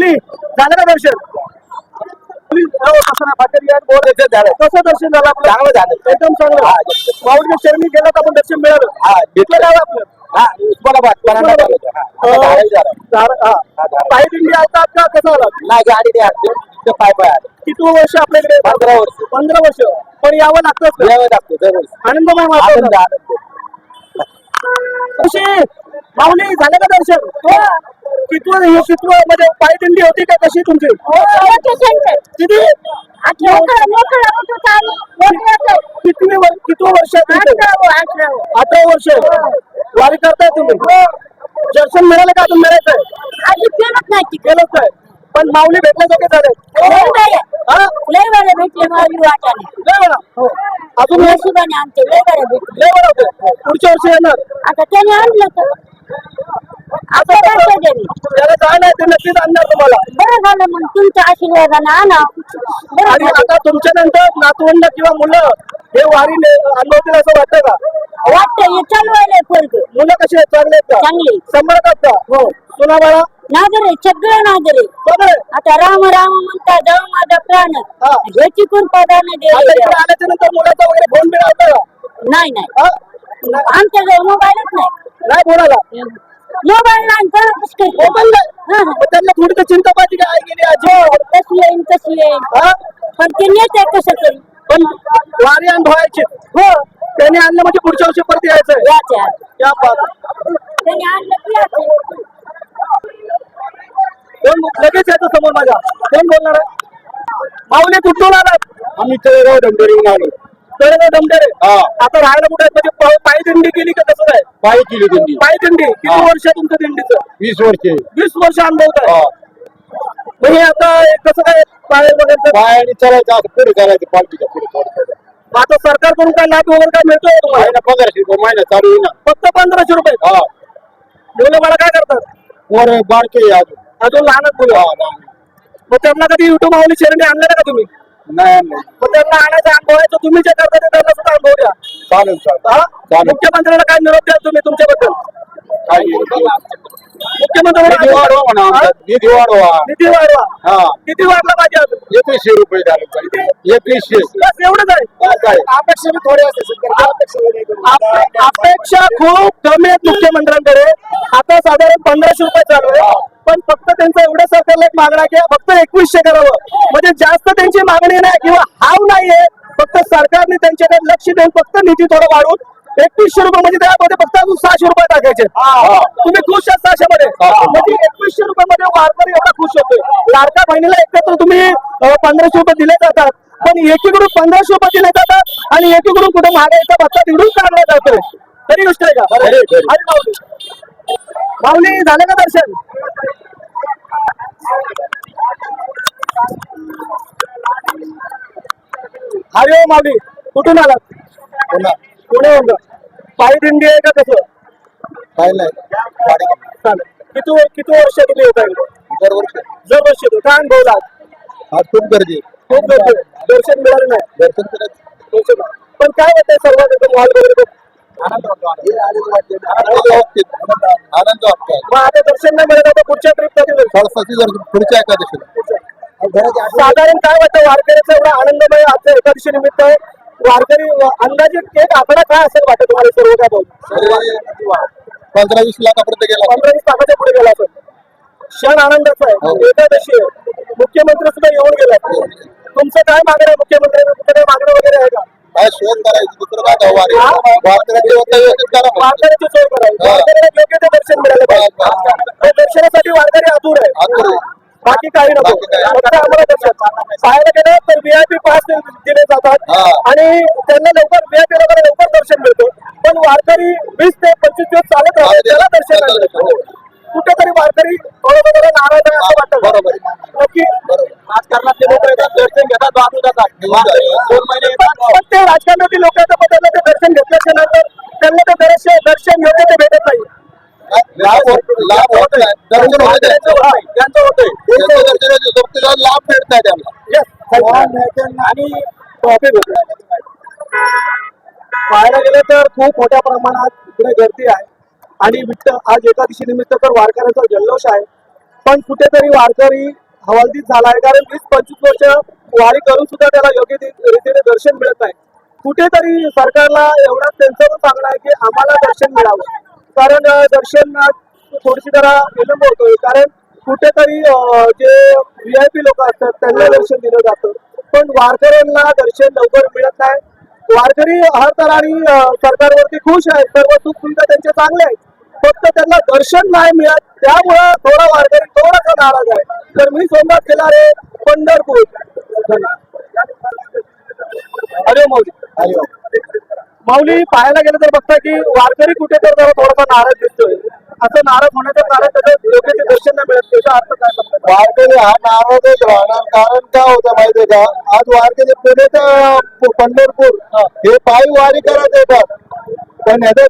माऊली झालं का दर्शन? कसं झालं. दर्शन झालं आपलं? चांगलं झालं. एकदम चांगलं. माऊलीच्या चरणी गेलं तर आपण दर्शन मिळालं. हा घेतलं. गाव आपलं? हा उस्मानाबाद. उस्मानाबाद. पायी दिंडी आलतात का कसं आला? नाही गाडी नाही पाय पाय किती वर्ष आपल्याकडे? पंधरा वर्ष. पंधरा वर्ष. पण यावं लागतं यावं लागतं आनंदमय आनंद. कशी माऊली झालं का दर्शन? कितवं हे कितवं म्हणजे पायी दिंडी होती का कशी तुमची? किती? किती किती वर्ष अठरा वर्ष. वारी करताय तुम्ही? दर्शन मिळालं का अजून मिळायचंय? केलंच नाही. पण माऊली भेटण्यासारखे झाले. हा? भेटले माऊली वाटाने लय. हो. अजून नशिबाने आमचे लय भेटले. लय होते. पुढच्या वर्षी येणार. आता त्याने आणलं तर. आता काय तरी त्याला काय नाही ते नक्कीच आणणार तुम्हाला. बरं झालं मग तुमच्या आशीर्वादाने आणा. बरं आणि झालं. आता तुमच्या नंतर नातवंड किंवा मुलं हे वारी अनुभवतील असं वाटतं का? वाटतं हे चालवायला फरक मुलं कशी आहेत? चांगले आहेत का? चांगली. सांभाळतात का? हो. सुना बाळा नादरे सगळे नादरे आता राम राम म्हणता जाऊ माझा प्राण. हा. ह्याची कृपादाने आता दे इकडे आल्याच्यानंतर मुलाचा वगैरे फोन बिल आवता का? नाही नाही? नाही आमच्याजवळ मोबाईलच नाही. नाही कोणाला? मोबाईल नाही कोणा पुष्कळ मोबाईल त्यांना थोडी तर चिंता पाहिजे की आई गेली आजी येईन कशी येईन? पण ते नेते कसं तरी पण वारी अनुभवायची हो. त्यांनी आणलं म्हणजे पुढच्या वर्षी परत क्या आहे. त्याने आणलं की. कोण लगेच यायचं समोर माझ्या. कोण बोलणार आहे? माऊली कुठून आलात आम्ही तळेगाव डंबरीहून आलो. तळेगाव हा. आता राहायला कुठे आहेत? म्हणजे पाय- पायी दिंडी केली का कसं काय पायी केली दिंडी. पायी दिंडी. किती हा. वर्ष आहे तुमचं दिंडीचं? वीस वर्षे. वीस वर्ष अनुभवत आहे. हा. मग हे आता कसं काय पाय वगैरे पायाने चालायचं असं पुढे चालायचं पालखीच्या पुढे थोडं. आता सरकारकडून काय लाभ वगैरे काय मिळतोय तुम्हाला? महिना पंधराशे रुपये महिना चालू आहे ना. फक्त पंधराशे रुपये? हा. मुलं मला काय करतात? वर बारके आहे अजून. अजून लहानच मुलं हा, लहान. मग त्यांना कधी युट्यूब माऊली चरणी आणलं का तुम्ही? नाही नाही. मग त्यांना आणायचा अनुभव आहे तो तुम्ही जे करता ते त्यांना सुद्धा अनुभव द्या. चालेल चालेल. हा? चालेल. मुख्यमंत्र्यांना काय निरोप द्या तुम्ही तुमच्याबद्दल? काही मुख्यमंत्री निधी वाढवा म्हणा आमचा. निधी वाढवा. निधी वाढवा. हा. किती वाढला पाहिजे अजून. एकवीसशे रुपये झाले पाहिजे. एकवीसशे. बस एवढंच आहे. काय अपेक्षा थोडे अपेक्षा खूप कमी आहेत मुख्यमंत्र्यांकडे. आता साधारण पंधराशे रुपये चालू आहे. पण फक्त त्यांचं एवढं सरकारला एक मागणं की फक्त एकवीसशे करावं. म्हणजे जास्त त्यांची मागणी नाही किंवा हाव नाहीये. फक्त सरकारने त्यांच्याकडे लक्ष देऊन फक्त निधी थोडं वाढवून एकवीसशे रुपये म्हणजे त्यामध्ये फक्त अजून सहाशे रुपये टाकायचे. तुम्ही खुश आहात सहाशे मध्ये म्हणजे एकवीसशे रुपये मध्ये वारकरी एवढा खुश होतोय. लाडका बहिणीला एकत्र तुम्ही पंधराशे रुपये दिले जातात. पण एकीकडून पंधराशे रुपये दिले जातात आणि एकीकडून कुठे महागाईचा भत्ता तिकडून काढला जातोय. खरी गोष्ट आहे का? माऊली. झालं का दर्शन हरे माऊली कुठून आलात पुन्हा पुणे पायी दिंडी आहे का कसं घेऊन. चालेल किती वर- किती वर्ष तुम्ही येत आहे दरवर्षी जर वर्ष येतो काय अनुभवला आज खूप गर्दी आहे. खूप गर्दी आहे. दर्शन मिळालं नाही दर्शन नाही. पण काय होतंय सर्वात एकदम वाल वगैरे बघ. आनंद वाटतो मग आता दर्शन नाही मिळत आता पुढच्या ट्रिप कधी होईल? सरस्वती जर पुढच्या एकादशीला साधारण काय वाटतं? वारकऱ्याचा एवढा आनंदमय आजच्या एकादशी निमित्त आहे. वारकरी अंदाजे एक आकडा काय असेल वाटत तुम्हाला? सर्व काय पंधरा वीस लाखापर्यंत गेला पंधरा वीस लाखाच्या पुढे गेला असेल. क्षण आनंदाचा आहे. हो. एकादशी आहे. मुख्यमंत्री सुद्धा येऊन गेला तुमचं काय मागणं आहे? मुख्यमंत्र्यांना काय मागणं वगैरे आहे का? काय शोध करायचं दुसरं काय धाव वारी हा? वारकऱ्याची होतं व्यवस्थित करा मग. वारकऱ्याची सोय करायची. वारकऱ्याला योग्य ते दर्शन मिळालं पाहिजे बस, बस. त्या दर्शनासाठी वारकरी आतुर आहे. बाकी काही नको फक्त आम्हाला दर्शन पाहायला गेलं तर व्हीआयपी पास दिले जातात. आणि त्यांना लवकर व्हीआयपी लोकांना लवकर दर्शन मिळतं पण वारकरी वीस ते पंचवीस दिवस चालत राहतात त्याला दर्शन. हो. कुठेतरी वारकरी थोडं थोडं नाराज आहे असं वाटतं बरोबर. नक्की राजकारणातले लोक येतात दर्शन घेतात पण ते राजकारणातील ते दर्शन घेतल्याच्या नंतर त्यांना ते दर्शन दर्शन योग्य ते भेटत नाही. लाभ होत दर्शन होत त्यांचं मिळत त्यांना. आणि पाहायला गेलं तर खूप मोठ्या प्रमाणात इकडे गर्दी आहे. आणि विठ्ठल आज एकादशी निमित्त तर वारकऱ्यांचा जल्लोष आहे. पण कुठेतरी वारकरी हवालदित झाला आहे कारण वीस पंचवीस वर्ष वारी करून सुद्धा त्याला योग्य ती- रीतीने दर्शन मिळत नाही. कुठेतरी सरकारला एवढाच त्यांचं सांगणं आहे की आम्हाला दर्शन मिळावं. कारण दर्शन दर्शनात थोडीशी जरा विलंब होतोय. कारण कुठेतरी जे व्ही आय पी लोक असतात त्यांना दर्शन दिलं जातं. पण वारकऱ्यांना दर्शन लवकर मिळत नाही. वारकरी हर तऱ्हाने अं, सरकारवरती खुश आहेत. सर्व सुख सुविधा त्यांचे चांगले आहेत. फक्त त्यांना दर्शन नाही मिळत. त्यामुळं थोडा वारकरी थोडासा नाराज आहे. तर मी सोमनाथ केलारे पंढरपूर. अरे माऊली. माऊली पाहायला गेलं तर बघता की वारकरी कुठे तर जरा थोडासा नाराज दिसतोय. असं नाराज होण्याचं कारण त्याचं योग्य दर्शन नाही मिळत. त्याचा अर्थ काय? वारकरी हा नाराजच राहणार. कारण काय होतं माहितीये का? आज वारकरी पुणे ते पंढरपूर. हे पायी वारी करत येतात. पण याचा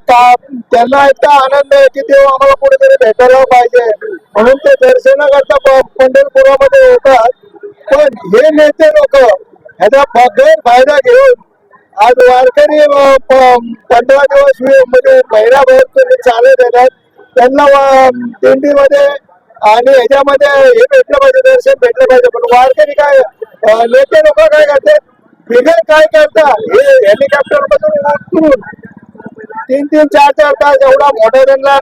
त्यांना इतका आनंद आहे की ते आम्हाला कुठेतरी भेटायला पाहिजे. म्हणून ते दर्शनाकरता पंढरपुरामध्ये येतात. पण हे नेते लोक ह्याचा बगैर फायदा घेऊन आज वारकरी पंधरा दिवस म्हणजे महिनाभर तुम्ही चालत येतात. त्यांना दिंडीमध्ये आणि ह्याच्यामध्ये हे भेटलं पाहिजे दर्शन भेटलं पाहिजे. पण वारकरी काय नेते लोक काय करतात? बिगर काय करता हे हेलिकॉप्टर मधून उतरून तीन तीन चार चार तास एवढा मोठा त्यांना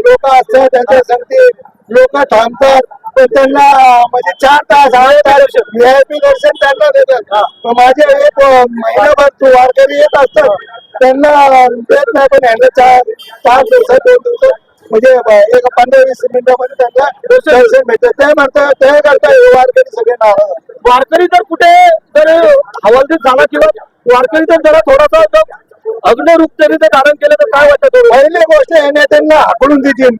लोक असतात त्यांच्या संगती लोक थांबतात. पण त्यांना म्हणजे चार तास तास व्हीआयपी दर्शन त्यांना देतात. माझे एक महिनाभर वारकरी येत असतात त्यांना देत नाही पण यांना चार चार दिवसात दोन दिवसात म्हणजे एक पंधरा वीस मिनिटामध्ये त्यांना दर्शन. भेटतं. ते म्हणतात ते करता हे वारकरी सगळे आहेत. वारकरी जर कुठे जर हवालदित झाला किंवा वारकरी जर जरा थोडासा जर अग्नरूप तरी ते धारण केलं तर काय वाटत पहिली गोष्ट हे त्यांना हाकडून देतील.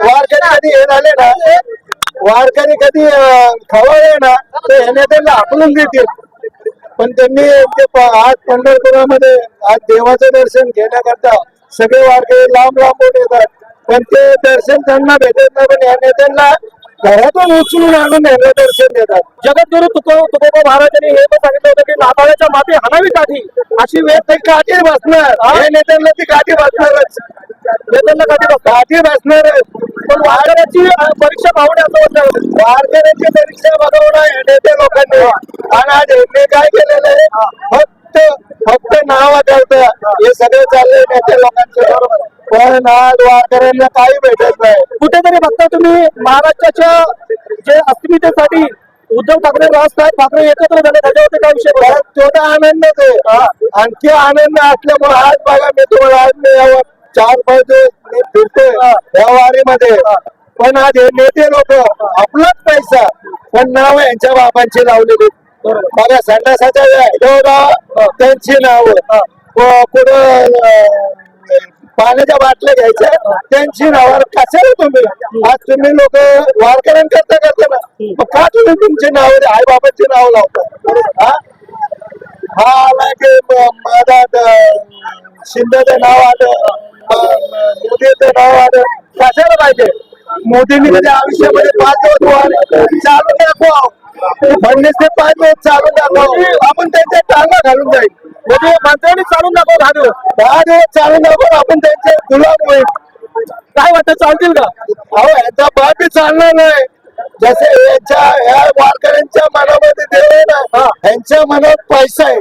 वारकरी कधी हे झाले ना वारकरी कधी अं, खवळले ना तर हे त्यांना हाकडून देतील. पण त्यांनी ते आज पंढरपुरामध्ये आज देवाचं दर्शन घेण्याकरता सगळे वारकरी लांब लांबून येतात पण ते दर्शन त्यांना भेटत नाही पण या नेत्यांना घरातून उचलून आणून दर्शन देतात. जगद्गुरु तुको तुकोबा महाराजांनी हे पण सांगितलं होतं की नाताळाच्या माती हाणावी काठी अशी वेळ ते काठी बसणार. हे. नेत्यांना ती काठी बसणारच. वेतनला काठी काठी बसणारच. पण वारकऱ्याची परीक्षा पाहणे असं वारकऱ्यांची परीक्षा बघवणं नेते लोकांनी. आणि आज काय केलेलं आहे? फक्त फक्त नाव करतं हे सगळं चाललंय नेते लोकांचं. बरोबर पण आज वारकऱ्यांना काही भेटत नाही. कुठेतरी बघता तुम्ही महाराष्ट्राच्या जे अस्मितेसाठी उद्धव ठाकरे राजसाहेब ठाकरे एकत्र झाले त्याच्यावरती काय विषय बोला. परत तो तर आनंदच आहे. आणखी आनंद असल्यामुळे आज बघा मी तुम्हाला आज मी यावर चार पाच दिवस मी फिरतोय या वारीमध्ये. पण आज हे नेते लोक आपलाच पैसा. पण नाव यांच्या बाबांची लावलेली. बघा संडासाच्या ह्याच्यावर त्यांची नाव कुठं पाण्याच्या बाटल्या घ्यायच्या त्यांची नावावर कशाला तुम्ही? आज तुम्ही लोक वारकऱ्यांकरता करता ना. मग का तुम्ही तुमची नाव आई बाबांची नाव लावता. हा? हा आला की माझा शिंदेचं नाव आलं. मोदीचं नाव आलं. कशाला पाहिजे? मोदींनी कधी आयुष्यामध्ये पाच दिवस चालून दाखवा फडणवीसने पाच दिवस चालून दाखवा आपण त्यांच्या टांगा घालून जाईल. म्हणजे माणसाने चालून दाखव दहा दिवस. दहा दिवस चालून दाखवून आपण त्यांचे गुलाम होईल. काय वाटतं चालतील का? अहो यांचा बाप बी चालणार नाही. जसे यांच्या ह्या वारकऱ्यांच्या मनामध्ये देव आहे ना यांच्या मनात पैसा आहे.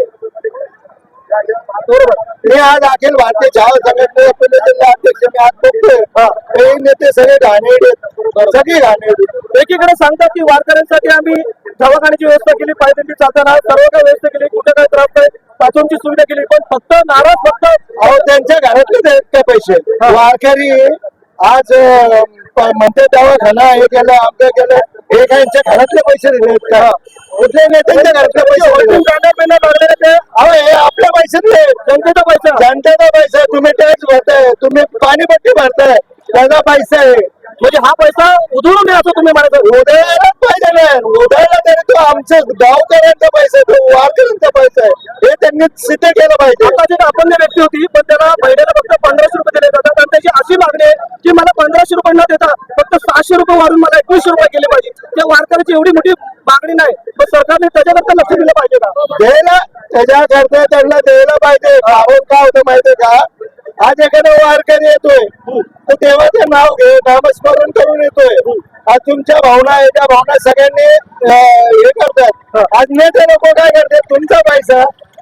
बरोबर मी आज अखिल भारतीय चहा संघटनेचे पुणे जिल्हा अध्यक्ष मी आज बघतोय. हे नेते सगळे आहेत. सगळे आहेत. एकीकडे सांगतात की वारकऱ्यांसाठी आम्ही दवाखान्याची व्यवस्था केली पाहिजे ती चालताना सर्व काही व्यवस्था केली कुठे काय त्रास नाही पाचोनची सुविधा केली पण फक्त नाराज फक्त अहो त्यांच्या घरातलेच आहेत का पैसे वारकरी आज म्हणते दवाखाना हे केलं आमचं केलं हे काय यांच्या घरातले पैसे दिलेत का? कुठल्या नेत्यांच्या घरातले पैसे लागलेले ते अहो हे पैशातले आहेत. जनतेचा पैसा. जनतेचा पैसा. तुम्ही टॅक्स भरताय. तुम्ही पाणीपट्टी भरताय. त्याचा पैसा आहे. म्हणजे हा पैसा उधळून असं तुम्ही म्हणत उधळायलाच पाहिजे ना. उधळला तरी तो आमचं गावकऱ्यांचा पैसा आहे तो वारकऱ्यांचा पैसा आहे. हे त्यांनी सिद्ध केलं पाहिजे. आता जे अपंग व्यक्ती होती पण त्याला महिन्याला फक्त पंधराशे रुपये दिले जातात. आणि त्याची अशी मागणी आहे की मला पंधराशे रुपये न देता फक्त सहाशे रुपये वाढून मला एकवीसशे रुपये केले पाहिजे. त्या वारकऱ्याची एवढी मोठी मागणी नाही. पण सरकारने त्याच्याकरता लक्ष दिलं पाहिजे का त्याच्याकरता त्यांना द्यायला पाहिजे. कारण काय होतं माहितीये का? आज एखादा वारकरी येतोय. तर देवाचं नाव घे नामस्मरण करून येतोय. आज तुमच्या भावना आहे त्या भावना सगळ्यांनी हे करतात आज नेते लोक काय करतात तुमचा पैसा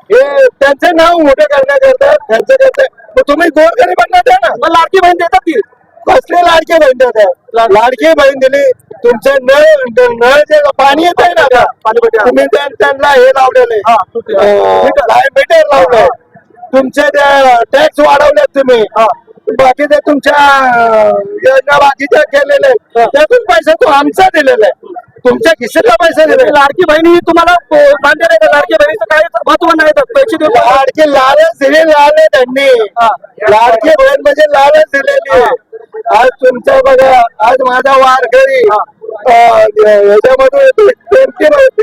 हे त्यांचं नाव मोठं करण्याकरता त्यांचं करतात तुम्ही गोरगरिबांना द्या ना. मग लाडकी बहीण देतात की? कसले लाडके बहीण लाडकी बहीण दिली तुमचं नळ नळ जे पाणी येत आहे ना. तुम्ही त्या- त्यांना हे लावलेले हा, मीटर. लावलंय तुमचे टॅक्स वाढवलेत तुम्ही बाकीचे तुमच्या अं, योजना बाकीच्या केलेले. त्यातून पैसा तो आमचा दिलेला आहे तुमच्या खिशातला पैसा आहे. लाडकी बहिणी तुम्हाला लाडकी बहिणीचं काय महत्त्व नाही? पैसे देऊ लाडकी लालच दिली लाल त्यांनी लाडकी बहीण म्हणजे लालच दिलेली. आज तुमचं बघा आज माझा वारकरी याच्यामधून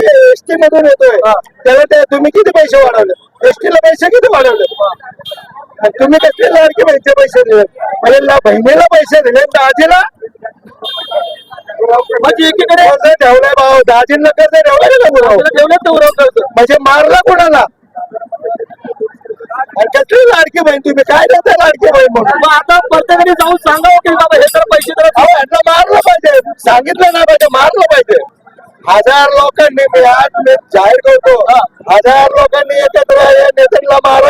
एसटी मधून येतोय. त्याला ते तुम्ही किती पैसे वाढवले? एसटी ला पैसे किती वाढवले? तुम्ही कसले लाडकी बहिणीचे पैसे दिले? म्हणजे ला- बहिणीला पैसे दिले दाजीला? म्हणजे एकीकडे ठेवलंय भाऊ. दाजींना कर्ज ठेवलंय ठेवलं म्हणजे मारला कोणाला? कसली लाडकी बहीण तुम्ही काय देता लाडकी बहीण म्हणून? मग आता प्रत्येकाने जाऊन सांगावं की बाबा हे तर पैसे तर अहो यांना मारलं पाहिजे. सांगितलं नाही पाहिजे मारलं पाहिजे. हजार लोकांनी मी आज मी जाहीर करतो. हजार लोकांनी एकत्र या नेत्यांना मार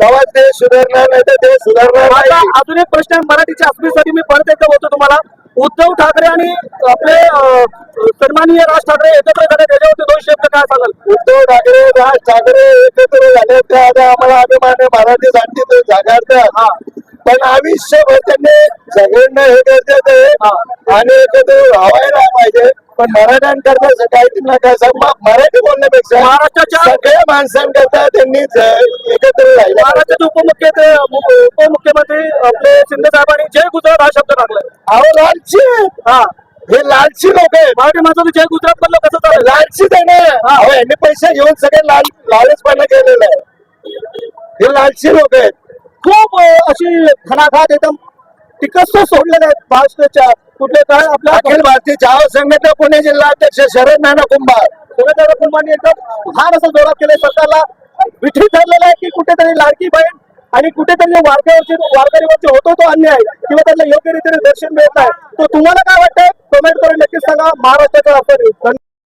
तेव्हा ते सुधारणार नाही तर ते सुधारणार अजून एक प्रश्न आहे मराठीच्या अस्मितेसाठी मी परत एकदा बोलतो तुम्हाला. उद्धव ठाकरे आणि आपले सन्माननीय राज ठाकरे एकत्र झाले त्याच्यावरती दोन शब्द काय सांगाल? उद्धव ठाकरे राज ठाकरे एकत्र झाले ते आता आम्हाला अभिमान आहे मराठी साठी ते जागाडतात पण आयुष्यभर त्यांनी सगळ्यांना हे गरजेचं आहे. आणि एकत्र व्हायला पाहिजे. पण मराठ्यांकरता काही ना काय सांग? मराठी बोलण्यापेक्षा महाराष्ट्राच्या- सगळ्या माणसांकरता त्यांनी एकत्र राहिलं. महाराष्ट्राचे उपमुख्यमंत्री उपमुख्यमंत्री आपले शिंदे साहेबांनी जय गुजरात हा शब्द टाकलाय. अहो लालची. हा. हे लालची लोक आहेत. मराठी माणसाचं जय गुजरात मधलं कसं चालेल? लालचीच आहे ना. अहो यांनी पैसे घेऊन सगळे लाल लालचपणा केलेला आहे. हे लालची लोक आहेत. खूप अशी खनाखात एकदम टिकस्त सोडलेले आहेत महाराष्ट्राच्या कुठले काय? आपल्या अखिल भारतीय चहा संघटना पुणे जिल्हाध्यक्ष शरद नाना कुंभार. सुरेंद्र कुंभारनी एकदम फार असं जोरात केलंय सरकारला. विधी ठरलेलं आहे की कुठेतरी लाडकी बहीण आणि कुठेतरी वारकऱ्यावरची वारकरीवरती होतो तो अन्याय किंवा त्यांना योग्य रीतीने दर्शन मिळत नाही. तर तुम्हाला काय वाटतंय? कमेंट करून नक्कीच सांगा. महाराष्ट्राचा आपण